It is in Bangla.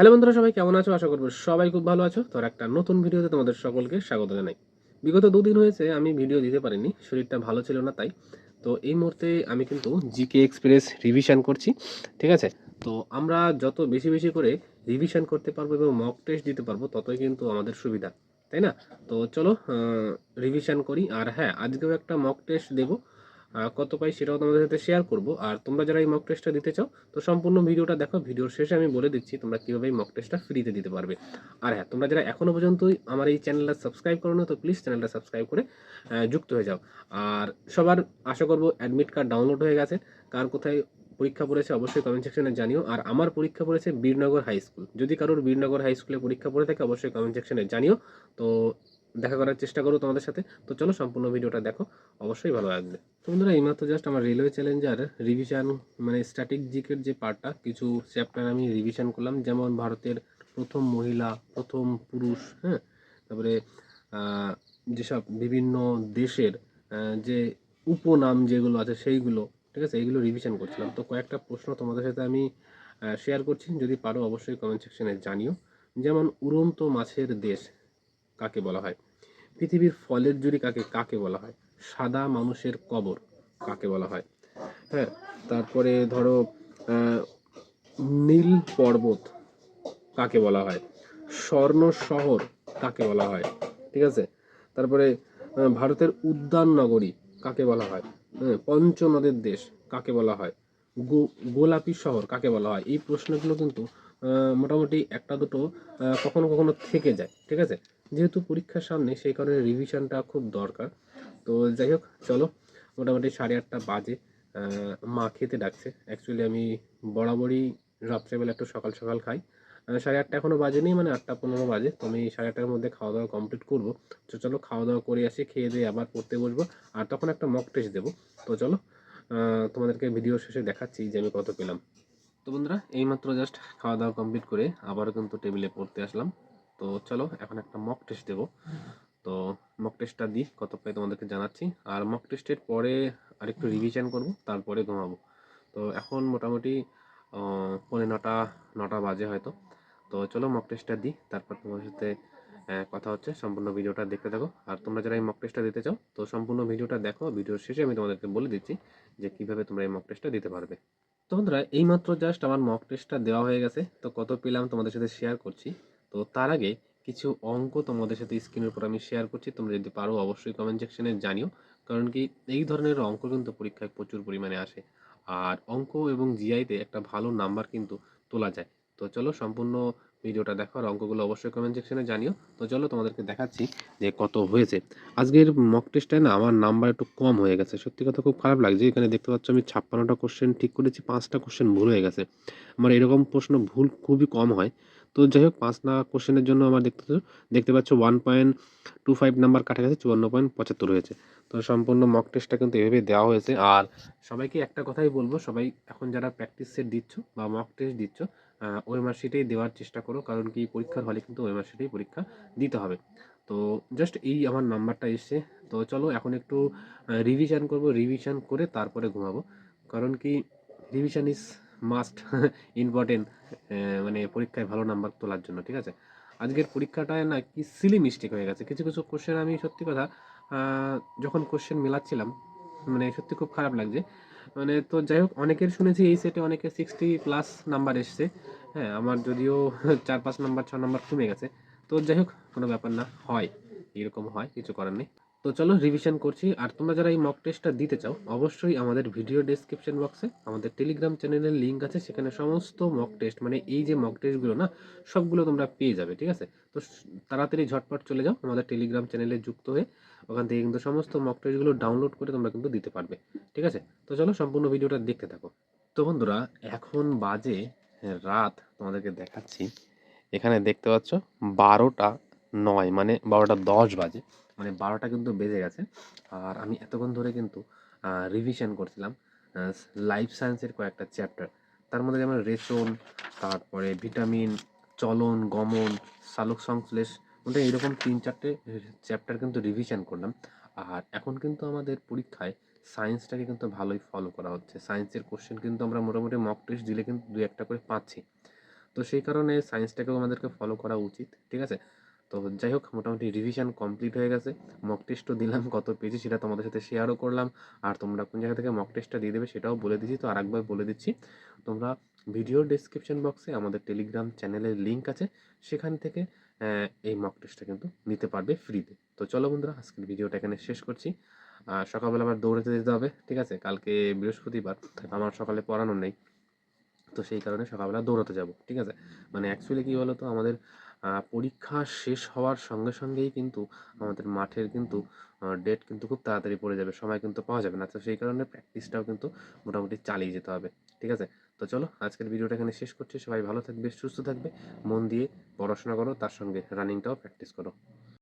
হ্যালো বন্ধুরা, সবাই কেমন আছো? আশা করব সবাই খুব ভালো আছো। তোর একটা নতুন ভিডিওতে তোমাদের সকলকে স্বাগত জানাই। বিগত দুদিন হয়েছে আমি ভিডিও দিতে পারিনি, শরীরটা ভালো ছিল না তাই। তো এই মুহূর্তে আমি কিন্তু জিকে এক্সপ্রেস রিভিশন করছি, ঠিক আছে? তো আমরা যত বেশি বেশি করে রিভিশন করতে পারব এবং মক টেস্ট দিতে পারব, ততই কিন্তু আমাদের সুবিধা, তাই না? তো চলো রিভিশন করি। আর হ্যাঁ আজকেও একটা মক টেস্ট দেবো। কত পাই সেটাও তোমাদের সাথে শেয়ার করব। আর তোমরা যারা এই মক টেস্টটা দিতে চাও, তো সম্পূর্ণ ভিডিওটা দেখো। ভিডিওর শেষে আমি বলে দিচ্ছি, তোমরা কীভাবে এই মক টেস্টটা ফ্রিতে দিতে পারবে। আর হ্যাঁ তোমরা যারা এখনও পর্যন্তই আমার এই চ্যানেলটা সাবস্ক্রাইব করো না, তো প্লিজ চ্যানেলটা সাবস্ক্রাইব করে যুক্ত হয়ে যাও। আর সবার আশা করব অ্যাডমিট কার্ড ডাউনলোড হয়ে গেছে। কার কোথায় পরীক্ষা পড়েছে অবশ্যই কমেন্ট সেকশনে জানিও। আর আমার পরীক্ষা পড়েছে বীরনগর হাই স্কুল যদি কারোর বীরনগর হাই স্কুলে পরীক্ষা পড়ে থাকে, অবশ্যই কমেন্ট সেকশনে জানিও। তো দেখা করার চেষ্টা করো তোমাদের সাথে। তো চলো সম্পূর্ণ ভিডিওটা দেখো। অবশ্যই ভালো লাগবে। তো বন্ধুরা এইমাত্র জাস্ট আমার রেলওয়ে চ্যালেঞ্জার রিভিশন মানে স্ট্যাটিক জিকের যে পার্টটা কিছু চ্যাপ্টার আমি রিভিশন করলাম। যেমন ভারতের প্রথম মহিলা, প্রথম পুরুষ হ্যাঁ? তারপরে যেসব বিভিন্ন দেশের যে উপনাম যেগুলো আছে সেইগুলো, ঠিক আছে? এইগুলো রিভিশন করছিলাম। তো কয়েকটা প্রশ্ন তোমাদের সাথে আমি শেয়ার করছি। যদি পারো অবশ্যই কমেন্ট সেকশনে জানিও। যেমন, উড়ন্ত মাছের দেশ কাকে বলা হয়? পৃথিবীর ফলের জুড়ি কাকে কাকে বলা হয়? সাদা মানুষের কবর কাকে বলা হয়? হ্যাঁ তারপরে ধরো নীল পর্বত কাকে বলা হয়? স্বর্ণ শহর কাকে বলা হয়? ঠিক আছে? তারপরে ভারতের উদ্যান নগরী কাকে বলা হয়? হ্যাঁ, পঞ্চনদের দেশ কাকে বলা হয়? গোলাপি শহর কাকে বলা হয়? এই প্রশ্নগুলো কিন্তু মোটামুটি একটা দুটো কখনো কখনো থেকে যায়। ঠিক আছে? যেহেতু পরীক্ষার সামনে, সেই কারণে রিভিশনটা খুব দরকার। তো যাই হোক, চলো, মোটামুটি সাড়ে আটটা বাজে। মা খেতে ডাকছে। অ্যাকচুয়ালি আমি বরাবরই রাত্রেবেলা একটু সকাল সকাল খাই। সাড়ে আটটা এখনও বাজেনি মানে আটটা পনেরো বাজে। তো আমি সাড়ে আটটার মধ্যে খাওয়া দাওয়া কমপ্লিট করব। তো চলো খাওয়া দাওয়া করে আসি, খেয়ে দিয়ে আবার পড়তে বসবো। আর তখন একটা মক টেস্ট দেবো। তো চলো তোমাদেরকে ভিডিও শেষে দেখাচ্ছি যে আমি কত পেলাম। তো বন্ধুরা, এইমাত্র জাস্ট খাওয়া দাওয়া কমপ্লিট করে আবারও কিন্তু টেবিলে পড়তে আসলাম। তো চলো, এখন একটা মক টেস্ট দেবো। তো মক টেস্টটা দিই কত পাই তোমাদেরকে জানাচ্ছি। আর মক টেস্টের পরে আরেকটু রিভিশন করব, তারপরে ঘুমাবো। তো এখন মোটামুটি পৌনে নটা নটা বাজে হয়তো। তো চলো মক টেস্টটা দিই, তারপর তোমাদের সাথে কথা হচ্ছে, সম্পূর্ণ ভিডিওটা দেখতে থাকো। আর তোমরা যারা এই মক টেস্টটা দিতে চাও, তো সম্পূর্ণ ভিডিওটা দেখো, ভিডিওর শেষে আমি তোমাদেরকে বলে দিচ্ছি যে কীভাবে তোমরা এই মক টেস্টটা দিতে পারবে। তো বন্ধুরা, এইমাত্র জাস্ট আমার মক টেস্টটা দেওয়া হয়ে গেছে। তো কত পেলাম তোমাদের সাথে শেয়ার করছি। তো তার আগে কিছু অঙ্ক তোমাদের সাথে স্ক্রিনের উপর আমি শেয়ার করছি। তোমরা যদি পারো অবশ্যই কমেন্ট সেকশনে জানিও। কারণ কি এই ধরনের অঙ্ক কিন্তু পরীক্ষায় প্রচুর পরিমাণে আসে। আর অঙ্ক এবং জিআইতে একটা ভালো নাম্বার কিন্তু তোলা যায়। তো চলো সম্পূর্ণ ভিডিওটা দেখো আর অঙ্কগুলো অবশ্যই কমেন্ট সেকশনে জানিও। তো চলো তোমাদেরকে দেখাচ্ছি যে কত হয়েছে। আজকের মক টেস্টটায় না আমার নাম্বার একটু কম হয়ে গেছে। সত্যি কথা খুব খারাপ লাগছে। এখানে দেখতে পাচ্ছ আমি ছাপ্পান্নটা কোশ্চেন ঠিক করেছি, পাঁচটা কোশ্চেন ভুল হয়ে গেছে। আমার এরকম প্রশ্ন ভুল খুবই কম হয়। তো যাই হোক পাঁচ না কোশ্চেনের জন্য আমার দেখতে দেখতে পাচ্ছ one point two five number কাটা গেছে চুয়ান্ন পয়েন্ট পঁচাত্তর হয়েছে। তো সম্পূর্ণ মক টেস্টটা কিন্তু এভাবে দেওয়া হয়েছে। আর সবাইকে একটা কথাই বলব, সবাই এখন যারা প্র্যাকটিস সেট দিচ্ছ বা মক টেস্ট দিচ্ছ ওই মার্কশিটেই দেওয়ার চেষ্টা করো, কারণ কি পরীক্ষার হলে কিন্তু ওই মার্কশিটেই পরীক্ষা দিতে হবে। তো জাস্ট এই আমার নাম্বারটা এসছে। তো চলো এখন একটু রিভিশন করব রিভিশন করে তারপরে ঘুমাবো। কারণ কি রিভিশন ইজ মাস্ট ইম্পর্টেন্ট মানে পরীক্ষায় ভালো নাম্বার তোলার জন্য, ঠিক আছে? আজকের পরীক্ষাটায় না কি সিলি মিস্টেক হয়ে গেছে। কিছু কিছু কোশ্চেন আমি সত্যি কথা যখন কোশ্চেন মেলাচ্ছিলাম মানে সত্যি খুব খারাপ লাগছে। মানে তো যাই হোক, অনেকের শুনেছি এই সেটে অনেকে সিক্সটি প্লাস নাম্বার এসছে। হ্যাঁ আমার যদিও চার, পাঁচ নাম্বার ছ নাম্বার কমে গেছে। তো যাই হোক, কোনো ব্যাপার না, হয়। এরকম হয়, কিছু করার নেই। তো চলো রিভিশন করছি। আর তোমরা যারা এই মক টেস্টটা দিতে চাও, অবশ্যই আমাদের ভিডিও ডেসক্রিপশন বক্সে আমাদের টেলিগ্রাম চ্যানেলের লিঙ্ক আছে, সেখানে সমস্ত মক টেস্ট মানে এই যে মক টেস্টগুলো না, সবগুলো তোমরা পেয়ে যাবে, ঠিক আছে? তো তাড়াতাড়ি ঝটপট চলে যাও, আমাদের টেলিগ্রাম চ্যানেলে যুক্ত হয়ে, ওখান থেকে কিন্তু সমস্ত মক টেস্টগুলো ডাউনলোড করে তোমরা কিন্তু দিতে পারবে, ঠিক আছে? তো চলো সম্পূর্ণ ভিডিওটা দেখতে থাকো। তো বন্ধুরা, এখন বাজে রাত, তোমাদেরকে দেখাচ্ছি। এখানে দেখতে পাচ্ছ, বারোটা নয় মানে বারোটা দশ বাজে। মানে বারোটা কিন্তু বেজে গেছে। আর আমি এতক্ষণ ধরে কিন্তু রিভিশন করছিলাম লাইফ সায়েন্সের কয়েকটা চ্যাপ্টার তার মধ্যে যেমন রেশন তারপরে ভিটামিন চলন, গমন সালোক সংশ্লেষ ওটা এরকম তিন চারটে চ্যাপ্টার কিন্তু রিভিশন করলাম। আর এখন কিন্তু আমাদের পরীক্ষায় সায়েন্সটাকে কিন্তু ভালোই ফলো করা হচ্ছে। সায়েন্সের কোশ্চেন কিন্তু আমরা মোটামুটি মক টেস্ট দিলে কিন্তু দু একটা করে পাচ্ছি। তো সেই কারণে সায়েন্সটাকেও আমাদেরকে ফলো করা উচিত, ঠিক আছে? তো যাই হোক মোটামুটি রিভিশন কমপ্লিট হয়ে গেছে। মক টেস্টও দিলাম, কত পেয়েছি সেটা তোমাদের সাথে শেয়ারও করলাম। আর তোমরা কোন জায়গা থেকে মক টেস্টটা দিয়ে দেবে সেটাও বলে দিচ্ছি তো আরেকবার বলে দিচ্ছি। তোমরা ভিডিওর ডেসক্রিপশন বক্সে আমাদের টেলিগ্রাম চ্যানেলের লিঙ্ক আছে, সেখান থেকে এই মক টেস্টটা কিন্তু নিতে পারবে ফ্রিতে তো চলো বন্ধুরা, আজকের ভিডিওটা এখানে শেষ করছি। সকালবেলা আবার দৌড়াতে যেতে হবে, ঠিক আছে? কালকে বৃহস্পতিবার, আমার সকালে পড়ানো নেই। তো সেই কারণে সকালবেলা দৌড়াতে যাব, ঠিক আছে? মানে অ্যাকচুয়ালি কী বলো তো আমাদের পরীক্ষা শেষ হওয়ার সঙ্গে সঙ্গেই কিন্তু আমাদের মাঠের কিন্তু ডেট কিন্তু খুব তাড়াতাড়ি পড়ে যাবে, সময় কিন্তু পাওয়া যাবে না। তো সেই কারণে প্র্যাকটিসটাও কিন্তু মোটামুটি চালিয়ে যেতে হবে, ঠিক আছে? তো চলো, আজকের ভিডিওটা এখানে শেষ করছি, সবাই ভালো থাকবে, সুস্থ থাকবে, মন দিয়ে পড়াশোনা করো, তার সঙ্গে রানিংটাও প্র্যাকটিস করো।